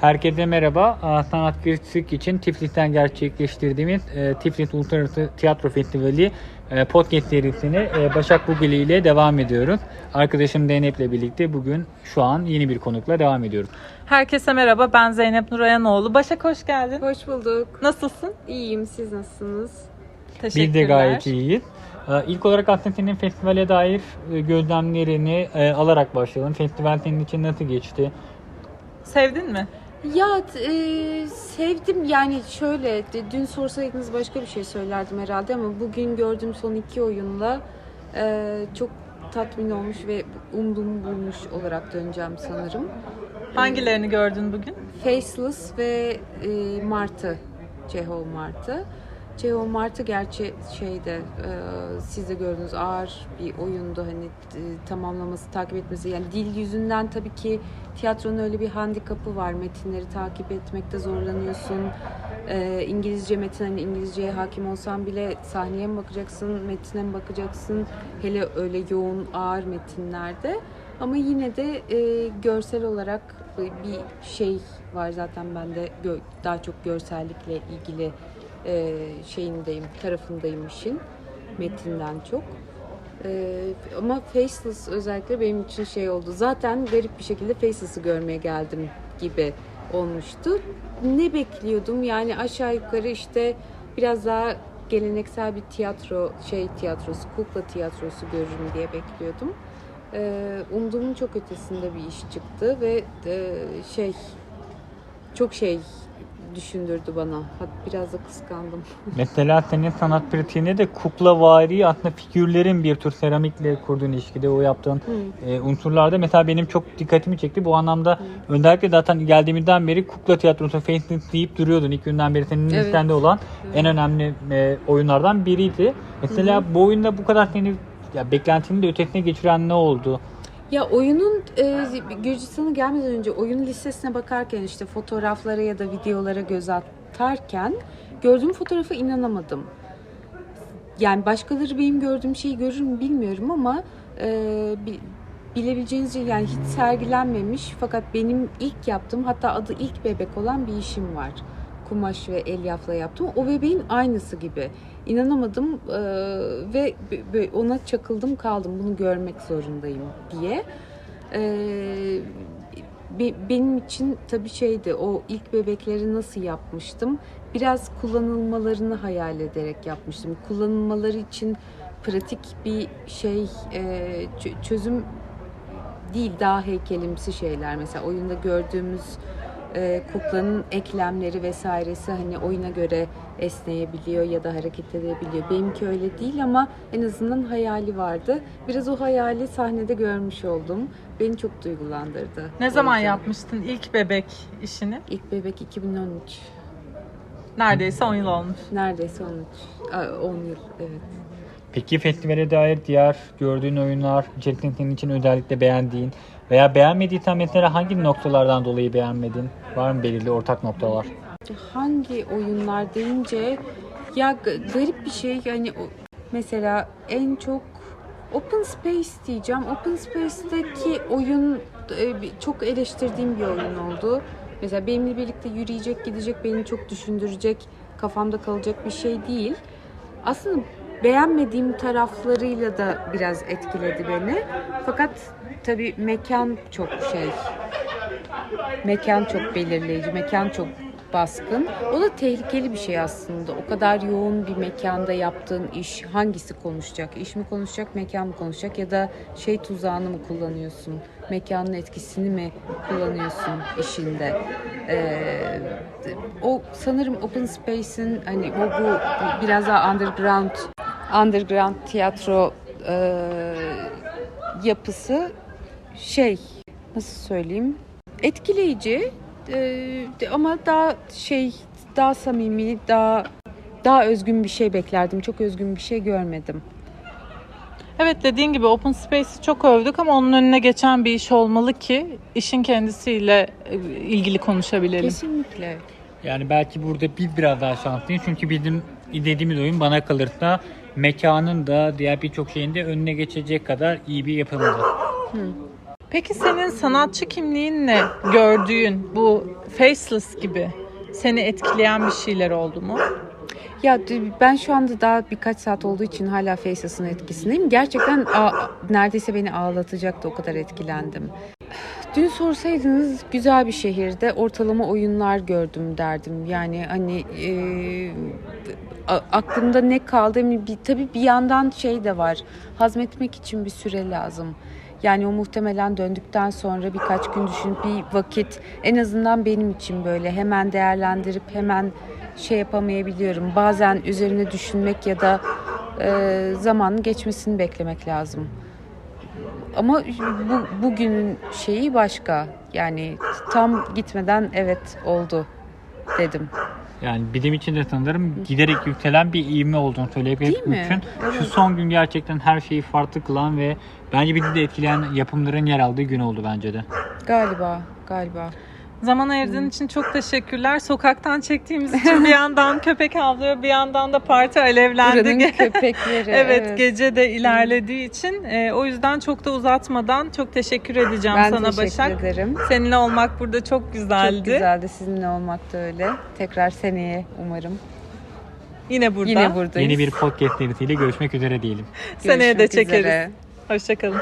Herkese merhaba. Sanat Kritik için Tiflis'ten gerçekleştirdiğimiz e, Tiflis Uluslararası Tiyatro Festivali e, podcast serisini e, Başak Bugili ile devam ediyoruz. Arkadaşım Zeynep'le birlikte bugün şu an yeni bir konukla devam ediyoruz. Herkese merhaba, ben Zeynep Nurayanoğlu. Başak hoş geldin. Hoş bulduk. Nasılsın? İyiyim. Siz nasılsınız? Teşekkürler. Biz de gayet iyiyiz. Ee, İlk olarak aslında senin festivale dair gözlemlerini alarak başlayalım. Festival senin için nasıl geçti? Sevdin mi? Ya e, sevdim yani şöyle dün sorsaydınız başka bir şey söylerdim herhalde ama bugün gördüğüm son iki oyunla e, çok tatmin olmuş ve umduğumu bulmuş olarak döneceğim sanırım. Hangilerini gördün bugün? Faceless ve e, Martı, Cehov Martı. Cehov Martı gerçi şeyde e, siz de gördünüz ağır bir oyundu. Hani e, tamamlaması takip etmesi. Yani dil yüzünden tabii ki tiyatronun öyle bir handikapı var. Metinleri takip etmekte zorlanıyorsun. E, İngilizce metin hani İngilizceye hakim olsan bile sahneye mi bakacaksın metine mi bakacaksın? Hele öyle yoğun ağır metinlerde. Ama yine de e, görsel olarak bir şey var zaten ben de gö- daha çok görsellikle ilgili e, şeyindeyim, tarafındayım işin metinden çok. E, ama Faceless özellikle benim için şey oldu. Zaten garip bir şekilde Faceless'ı görmeye geldim gibi olmuştu. Ne bekliyordum? Yani aşağı yukarı işte biraz daha geleneksel bir tiyatro, şey tiyatrosu, kukla tiyatrosu görürüm diye bekliyordum. Ee, umduğumun çok ötesinde bir iş çıktı ve e, şey çok şey düşündürdü bana. Hat biraz da kıskandım. Mesela senin sanat pratiğinde de kuklavari aslında figürlerin bir tür seramikle kurduğun ilişkide o yaptığın e, unsurlarda mesela benim çok dikkatimi çekti. Bu anlamda özellikle zaten geldiğimizden beri kukla tiyatrosu Faceless deyip duruyordun. İlk günden beri senin Evet. listende olan en önemli e, oyunlardan biriydi. Mesela bu oyunda bu kadar seni ya beklentinin de ötesine geçiren ne oldu? Ya oyunun e, Gürcistan'a gelmeden önce oyun listesine bakarken işte fotoğraflara ya da videolara göz atarken gördüğüm fotoğrafa inanamadım. Yani başkaları benim gördüğüm şeyi görür mü bilmiyorum ama e, bi- bilebileceğiniz şey yani hiç sergilenmemiş fakat benim ilk yaptığım hatta adı ilk bebek olan bir işim var. Kumaş ve elyafla yaptım. O bebeğin aynısı gibi. İnanamadım e, ve ona çakıldım kaldım bunu görmek zorundayım diye. E, be- benim için tabii şeydi o ilk bebekleri nasıl yapmıştım biraz kullanılmalarını hayal ederek yapmıştım. Kullanılmaları için pratik bir şey e, çö- çözüm değil daha heykelimsi şeyler. Mesela oyunda gördüğümüz e, kuklanın eklemleri vesairesi hani oyuna göre esneyebiliyor ya da hareket edebiliyor. Benimki öyle değil ama en azından hayali vardı. Biraz o hayali sahnede görmüş oldum. Beni çok duygulandırdı. Ne zaman yüzden. yapmıştın ilk bebek işini? İlk bebek 2013. Neredeyse 10 yıl olmuş. Neredeyse 13. Aa, 10 yıl evet. Peki festivale dair diğer gördüğün oyunlar, içerisinde senin için özellikle beğendiğin veya beğenmediysen mesela hangi noktalardan dolayı beğenmedin? Var mı belirli ortak noktalar? Hangi oyunlar deyince ya garip bir şey yani mesela en çok Open Space diyeceğim. Open Space'teki oyun e, çok eleştirdiğim bir oyun oldu. Mesela benimle birlikte yürüyecek, gidecek, beni çok düşündürecek, kafamda kalacak bir şey değil. Aslında beğenmediğim taraflarıyla da biraz etkiledi beni. Fakat tabii mekan çok şey, mekan çok belirleyici, mekan çok baskın. O da tehlikeli bir şey aslında. O kadar yoğun bir mekanda yaptığın iş hangisi konuşacak? İş mi konuşacak, mekan mı konuşacak ya da şey tuzağını mı kullanıyorsun? Mekanın etkisini mi kullanıyorsun işinde? Ee, o sanırım Open Space'in hani bu, bu biraz daha underground underground tiyatro e, yapısı şey nasıl söyleyeyim etkileyici e, ama daha şey daha samimi daha daha özgün bir şey beklerdim. Çok özgün bir şey görmedim. Evet dediğin gibi Open Space'i çok övdük ama onun önüne geçen bir iş olmalı ki işin kendisiyle e, ilgili konuşabilelim. Kesinlikle. Yani belki burada biz biraz daha şanslıyız çünkü bizim izlediğimiz oyun bana kalırsa mekanın da diğer birçok şeyin de önüne geçecek kadar iyi bir yapımdı. Peki senin sanatçı kimliğinle gördüğün bu faceless gibi seni etkileyen bir şeyler oldu mu? Ya ben şu anda daha birkaç saat olduğu için hala Faceless'ın etkisindeyim. Gerçekten a- neredeyse beni ağlatacaktı o kadar etkilendim. Dün sorsaydınız güzel bir şehirde ortalama oyunlar gördüm derdim. Yani hani e, aklımda ne kaldı emin- bir, tabii bir yandan şey de var. Hazmetmek için bir süre lazım. Yani o muhtemelen döndükten sonra birkaç gün düşünüp bir vakit en azından benim için böyle hemen değerlendirip hemen şey yapamayabiliyorum. Bazen üzerine düşünmek ya da e, zamanın geçmesini beklemek lazım. Ama bu bugünün şeyi başka. Yani tam gitmeden evet oldu dedim. Yani bizim için de sanırım giderek yükselen bir ivme olduğunu mi? mümkün. Şu Evet. son gün gerçekten her şeyi farklı kılan ve bence bizi de etkileyen yapımların yer aldığı gün oldu bence de. Galiba, galiba. Zaman ayırdığın için çok teşekkürler. Sokaktan çektiğimiz için bir yandan köpek avlıyor, bir yandan da parti alevlendi. Buranın köpekleri. evet, gece de ilerlediği için e, o yüzden çok da uzatmadan çok teşekkür edeceğim Ben sana teşekkür Başak. ederim. Seninle olmak burada çok güzeldi. Çok güzeldi sizinle olmak da öyle. Tekrar seneye umarım. Yine burada. Yine buradayız. Yeni bir podcast serisiyle görüşmek üzere diyelim. Seneye de çekeriz. üzere. Hoşçakalın.